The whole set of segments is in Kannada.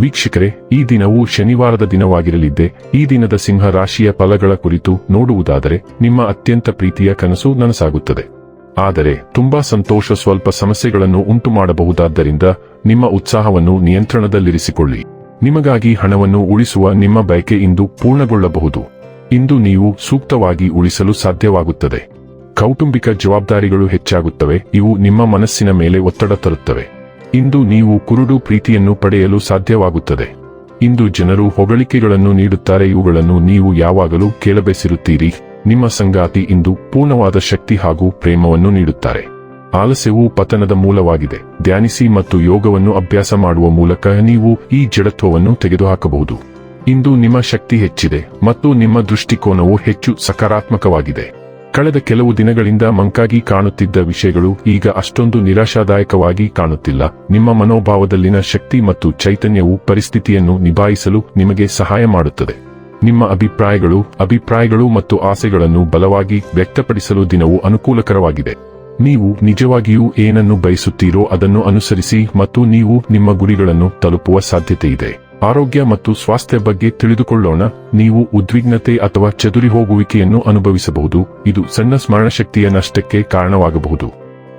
ವೀಕ್ಷಕರೇ, ಈ ದಿನವು ಶನಿವಾರದ ದಿನವಾಗಿರಲಿದ್ದೆ, ಈ ದಿನದ ಸಿಂಹ ರಾಶಿಯ ಫಲಗಳ ಕುರಿತು ನೋಡುವುದಾದರೆ, ನಿಮ್ಮ ಅತ್ಯಂತ ಪ್ರೀತಿಯ ಕನಸು ನನಸಾಗುತ್ತದೆ. ಆದರೆ, ತುಂಬಾ ಸಂತೋಷ ಸ್ವಲ್ಪ ಸಮಸ್ಯೆಗಳನ್ನು ಉಂಟು ಮಾಡಬಹುದಾದ್ದರಿಂದ ನಿಮ್ಮ ಉತ್ಸಾಹವನ್ನು ನಿಯಂತ್ರಣದಲ್ಲಿರಿಸಿಕೊಳ್ಳಿ. ನಿಮಗಾಗಿ ಹಣವನ್ನು ಉಳಿಸುವ ನಿಮ್ಮ ಬಯಕೆ ಇಂದು ಪೂರ್ಣಗೊಳ್ಳಬಹುದು. ಇಂದು ನೀವು ಸೂಕ್ತವಾಗಿ ಉಳಿಸಲು ಸಾಧ್ಯವಾಗುತ್ತದೆ. ಕೌಟುಂಬಿಕ ಜವಾಬ್ದಾರಿಗಳು ಹೆಚ್ಚಾಗುತ್ತವೆ, ಇವು ನಿಮ್ಮ ಮನಸ್ಸಿನ ಮೇಲೆ ಒತ್ತಡ ತರುತ್ತವೆ. ಇಂದು ನೀವು ಕುರುಡು ಪ್ರೀತಿಯನ್ನು ಪಡೆಯಲು ಸಾಧ್ಯವಾಗುತ್ತದೆ. ಇಂದು ಜನರು ಹೊಗಳಿಕೆಗಳನ್ನು ನೀಡುತ್ತಾರೆ, ಇವುಗಳನ್ನು ನೀವು ಯಾವಾಗಲೂ ಕೇಳಬೇಸಿರುತ್ತೀರಿ. ನಿಮ್ಮ ಸಂಗಾತಿ ಇಂದು ಪೂರ್ಣವಾದ ಶಕ್ತಿ ಹಾಗೂ ಪ್ರೇಮವನ್ನು ನೀಡುತ್ತಾರೆ. ಆಲಸ್ಯವು ಪತನದ ಮೂಲವಾಗಿದೆ. ಧ್ಯಾನಿಸಿ ಮತ್ತು ಯೋಗವನ್ನು ಅಭ್ಯಾಸ ಮಾಡುವ ಮೂಲಕ ನೀವು ಈ ಜಡತ್ವವನ್ನು ತೆಗೆದುಹಾಕಬಹುದು. ಇಂದು ನಿಮ್ಮ ಶಕ್ತಿ ಹೆಚ್ಚಿದೆ ಮತ್ತು ನಿಮ್ಮ ದೃಷ್ಟಿಕೋನವು ಹೆಚ್ಚು ಸಕಾರಾತ್ಮಕವಾಗಿದೆ. ಕಳೆದ ಕೆಲವು ದಿನಗಳಿಂದ ಮಂಕಾಗಿ ಕಾಣುತ್ತಿದ್ದ ವಿಷಯಗಳು ಈಗ ಅಷ್ಟೊಂದು ನಿರಾಶಾದಾಯಕವಾಗಿ ಕಾಣುತ್ತಿಲ್ಲ. ನಿಮ್ಮ ಮನೋಭಾವದಲ್ಲಿನ ಶಕ್ತಿ ಮತ್ತು ಚೈತನ್ಯವು ಪರಿಸ್ಥಿತಿಯನ್ನು ನಿಭಾಯಿಸಲು ನಿಮಗೆ ಸಹಾಯ ಮಾಡುತ್ತದೆ. ನಿಮ್ಮ ಅಭಿಪ್ರಾಯಗಳು ಅಭಿಪ್ರಾಯಗಳು ಮತ್ತು ಆಸೆಗಳನ್ನು ಬಲವಾಗಿ ವ್ಯಕ್ತಪಡಿಸಲು ದಿನವು ಅನುಕೂಲಕರವಾಗಿದೆ. ನೀವು ನಿಜವಾಗಿಯೂ ಏನನ್ನು ಬಯಸುತ್ತೀರೋ ಅದನ್ನು ಅನುಸರಿಸಿ ಮತ್ತು ನೀವು ನಿಮ್ಮ ಗುರಿಗಳನ್ನು ತಲುಪುವ ಸಾಧ್ಯತೆಯಿದೆ. ಆರೋಗ್ಯ ಮತ್ತು ಸ್ವಾಸ್ಥ್ಯ ಬಗ್ಗೆ ತಿಳಿದುಕೊಳ್ಳೋಣ. ನೀವು ಉದ್ವಿಗ್ನತೆ ಅಥವಾ ಚದುರಿ ಹೋಗುವಿಕೆಯನ್ನು ಅನುಭವಿಸಬಹುದು. ಇದು ಸಣ್ಣ ಸ್ಮರಣಶಕ್ತಿಯ ನಷ್ಟಕ್ಕೆ ಕಾರಣವಾಗಬಹುದು.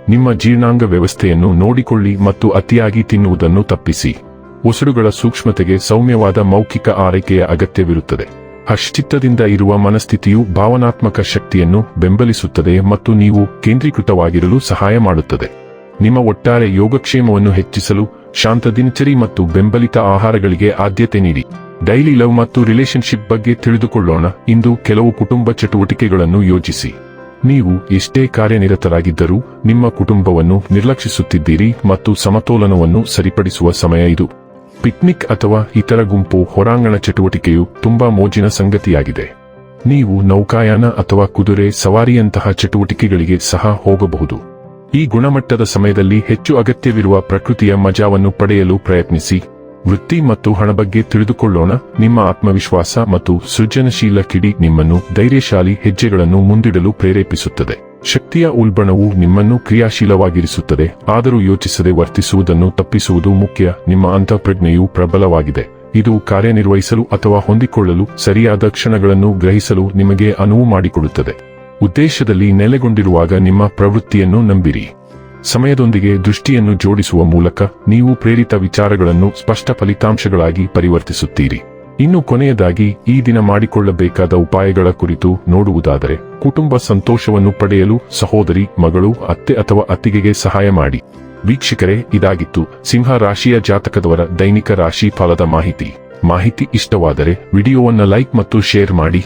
ನಿಮ್ಮ ಜೀರ್ಣಾಂಗ ವ್ಯವಸ್ಥೆಯನ್ನು ನೋಡಿಕೊಳ್ಳಿ ಮತ್ತು ಅತಿಯಾಗಿ ತಿನ್ನುವುದನ್ನು ತಪ್ಪಿಸಿ. ಉಸಿರುಗಳ ಸೂಕ್ಷ್ಮತೆಗೆ ಸೌಮ್ಯವಾದ ಮೌಖಿಕ ಆರೈಕೆಯ ಅಗತ್ಯವಿರುತ್ತದೆ. ಹಶ್ಚಿತ್ತದಿಂದ ಇರುವ ಮನಸ್ಥಿತಿಯು ಭಾವನಾತ್ಮಕ ಶಕ್ತಿಯನ್ನು ಬೆಂಬಲಿಸುತ್ತದೆ ಮತ್ತು ನೀವು ಕೇಂದ್ರೀಕೃತವಾಗಿರಲು ಸಹಾಯ ಮಾಡುತ್ತದೆ. ನಿಮ್ಮ ಒಟ್ಟಾರೆ ಯೋಗಕ್ಷೇಮವನ್ನು ಹೆಚ್ಚಿಸಲು ಶಾಂತ ದಿನಚರಿ ಮತ್ತು ಬೆಂಬಲಿತ ಆಹಾರಗಳಿಗೆ ಆದ್ಯತೆ ನೀಡಿ. ಡೈಲಿ ಲವ್ ಮತ್ತು ರಿಲೇಶನ್ಶಿಪ್ ಬಗ್ಗೆ ತಿಳಿದುಕೊಳ್ಳೋಣ. ಇಂದು ಕೆಲವು ಕುಟುಂಬ ಚಟುವಟಿಕೆಗಳನ್ನು ಯೋಜಿಸಿ. ನೀವು ಎಷ್ಟೇ ಕಾರ್ಯನಿರತರಾಗಿದ್ದರೂ ನಿಮ್ಮ ಕುಟುಂಬವನ್ನು ನಿರ್ಲಕ್ಷಿಸುತ್ತಿದ್ದೀರಿ ಮತ್ತು ಸಮತೋಲನವನ್ನು ಸರಿಪಡಿಸುವ ಸಮಯ ಇದು. ಪಿಕ್ನಿಕ್ ಅಥವಾ ಇತರ ಗುಂಪು ಹೊರಾಂಗಣ ಚಟುವಟಿಕೆಯು ತುಂಬಾ ಮೋಜಿನ ಸಂಗತಿಯಾಗಿದೆ. ನೀವು ನೌಕಾಯಾನ ಅಥವಾ ಕುದುರೆ ಸವಾರಿಯಂತಹ ಚಟುವಟಿಕೆಗಳಿಗೆ ಸಹ ಹೋಗಬಹುದು. ಈ ಗುಣಮಟ್ಟದ ಸಮಯದಲ್ಲಿ ಹೆಚ್ಚು ಅಗತ್ಯವಿರುವ ಪ್ರಕೃತಿಯ ಮಜಾವನ್ನು ಪಡೆಯಲು ಪ್ರಯತ್ನಿಸಿ. ವೃತ್ತಿ ಮತ್ತು ಹಣ ಬಗ್ಗೆ ತಿಳಿದುಕೊಳ್ಳೋಣ. ನಿಮ್ಮ ಆತ್ಮವಿಶ್ವಾಸ ಮತ್ತು ಸೃಜನಶೀಲ ಕಿಡಿ ನಿಮ್ಮನ್ನು ಧೈರ್ಯಶಾಲಿ ಹೆಜ್ಜೆಗಳನ್ನು ಮುಂದಿಡಲು ಪ್ರೇರೇಪಿಸುತ್ತದೆ. ಶಕ್ತಿಯ ಉಲ್ಬಣವು ನಿಮ್ಮನ್ನು ಕ್ರಿಯಾಶೀಲವಾಗಿರಿಸುತ್ತದೆ. ಆದರೂ ಯೋಚಿಸದೆ ವರ್ತಿಸುವುದನ್ನು ತಪ್ಪಿಸುವುದು ಮುಖ್ಯ. ನಿಮ್ಮ ಅಂತಃಪ್ರಜ್ಞೆಯು ಪ್ರಬಲವಾಗಿದೆ. ಇದು ಕಾರ್ಯನಿರ್ವಹಿಸಲು ಅಥವಾ ಹೊಂದಿಕೊಳ್ಳಲು ಸರಿಯಾದ ಕ್ಷಣಗಳನ್ನು ಗ್ರಹಿಸಲು ನಿಮಗೆ ಅನುವು ಮಾಡಿಕೊಡುತ್ತದೆ. ಉದ್ದೇಶದಲ್ಲಿ ನೆಲೆಗೊಂಡಿರುವಾಗ ನಿಮ್ಮ ಪ್ರವೃತ್ತಿಯನ್ನು ನಂಬಿರಿ. ಸಮಯದೊಂದಿಗೆ ದೃಷ್ಟಿಯನ್ನು ಜೋಡಿಸುವ ಮೂಲಕ ನೀವು ಪ್ರೇರಿತ ವಿಚಾರಗಳನ್ನು ಸ್ಪಷ್ಟ ಫಲಿತಾಂಶಗಳಾಗಿ ಪರಿವರ್ತಿಸುತ್ತೀರಿ. ಇನ್ನು ಕೊನೆಯದಾಗಿ, ಈ ದಿನ ಮಾಡಿಕೊಳ್ಳಬೇಕಾದ ಉಪಾಯಗಳ ಕುರಿತು ನೋಡುವುದಾದರೆ, ಕುಟುಂಬ ಸಂತೋಷವನ್ನು ಪಡೆಯಲು ಸಹೋದರಿ, ಮಗಳು, ಅತ್ತೆ ಅಥವಾ ಅತ್ತಿಗೆಗೆ ಸಹಾಯ ಮಾಡಿ. ವೀಕ್ಷಕರೇ, ಇದಾಗಿತ್ತು ಸಿಂಹ ರಾಶಿಯ ಜಾತಕದವರ ದೈನಿಕ ರಾಶಿ ಫಲದ ಮಾಹಿತಿ. ಮಾಹಿತಿ ಇಷ್ಟವಾದರೆ ವಿಡಿಯೋವನ್ನು ಲೈಕ್ ಮತ್ತು ಶೇರ್ ಮಾಡಿ.